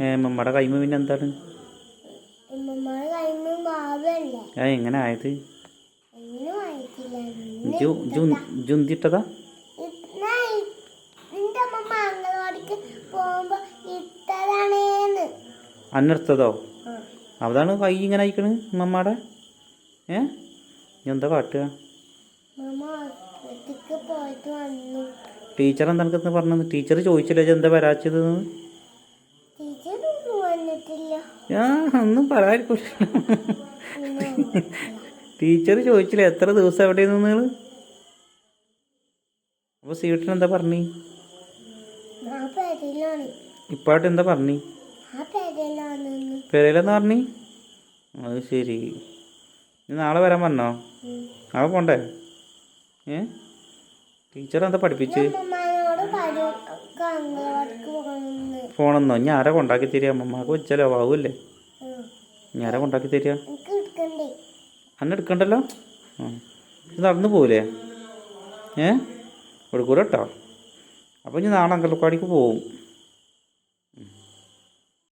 ഏ മമ്മയുടെ കൈമ പിന്നെ എന്താണ്? ഏ എങ്ങനെ ആയത്? ജുന്തിട്ടതാ? അന്നെടുത്തതോ? അതാണ് കൈ ഇങ്ങനെ അയക്കണ് മമ്മയുടെ ഏ? എന്താ കാട്ടുക? പോയിട്ട് വന്നു. ടീച്ചർ എന്താണെന്ന് പറഞ്ഞത്? ടീച്ചർ ചോദിച്ചില്ല എന്താ വന്നിട്ടില്ല. ആ ഒന്നും പറയാതിരിക്കില്ല പിന്നെ ടീച്ചർ ചോദിച്ചില്ല എത്ര ദിവസം എവിടെ നിങ്ങൾ അപ്പൊ സീട്ടിന് എന്താ പറഞ്ഞു? ഇപ്പായിട്ട് എന്താ പറഞ്ഞു? പെരയിലെന്ന് പറഞ്ഞു? അത് ശരി. നാളെ വരാൻ പറഞ്ഞോ? നാളെ പോണ്ടേ? ഏ? ടീച്ചർ എന്താ പഠിപ്പിച്ച്? ഫോണെന്നോ? ഞാൻ ആരാ കൊണ്ടാക്കി തരിക? അമ്മമാക്ക് വെച്ചാലോ ആവൂല്ലേ ഞാൻ കൊണ്ടാക്കി തരിക? അന്നെ എടുക്കണ്ടല്ലോ? ആ. ഇത് നടന്നു പോവില്ലേ ഏ? എടുക്കൂല കേട്ടോ അപ്പോൾ ഇനി നാളെ അങ്കൽപ്പാടിക്ക് പോവും.